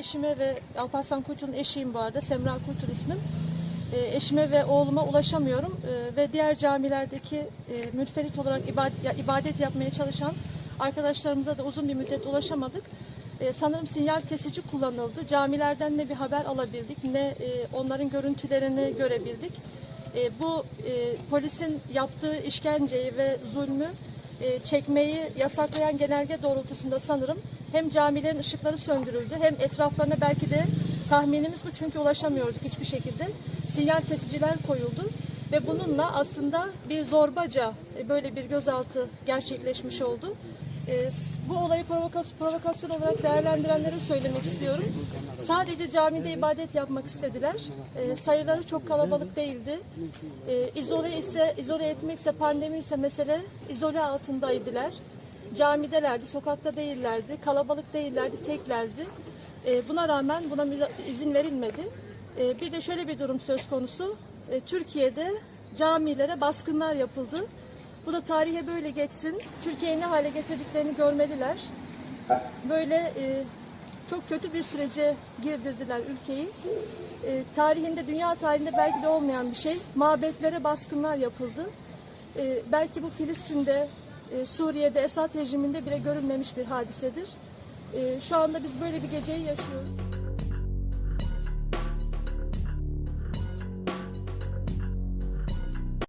eşime ve Alparslan Kuytu'nun eşiyim bu arada. Semra Kuytu ismim. E, eşime ve oğluma ulaşamıyorum. E, ve diğer camilerdeki e, münferit olarak ibadet, ya, ibadet yapmaya çalışan arkadaşlarımıza da uzun bir müddet ulaşamadık. E, sanırım sinyal kesici kullanıldı. Camilerden ne bir haber alabildik ne e, onların görüntülerini görebildik. E, bu e, polisin yaptığı işkenceyi ve zulmü çekmeyi yasaklayan genelge doğrultusunda sanırım hem camilerin ışıkları söndürüldü hem etraflarına belki de tahminimiz bu çünkü ulaşamıyorduk hiçbir şekilde. Sinyal kesiciler koyuldu ve bununla aslında bir zorbaca e, böyle bir gözaltı gerçekleşmiş oldu. E, bu olayı provokasyon, provokasyon olarak değerlendirenlere söylemek istiyorum. Sadece camide ibadet yapmak istediler. E, sayıları çok kalabalık değildi. E, izole ise izole etmekse pandemi ise mesele izole altındaydılar. Camidelerdi, sokakta değillerdi, kalabalık değillerdi, teklerdi. E, buna rağmen buna izin verilmedi. E, bir de şöyle bir durum söz konusu. E, Türkiye'de camilere baskınlar yapıldı. Bu da tarihe böyle geçsin. Türkiye'yi ne hale getirdiklerini görmeliler. Böyle e, çok kötü bir sürece girdirdiler ülkeyi. E, tarihinde, dünya tarihinde belki de olmayan bir şey. Mabetlere baskınlar yapıldı. E, belki bu Filistin'de, e, Suriye'de, Esad rejiminde bile görülmemiş bir hadisedir. E, şu anda biz böyle bir geceyi yaşıyoruz.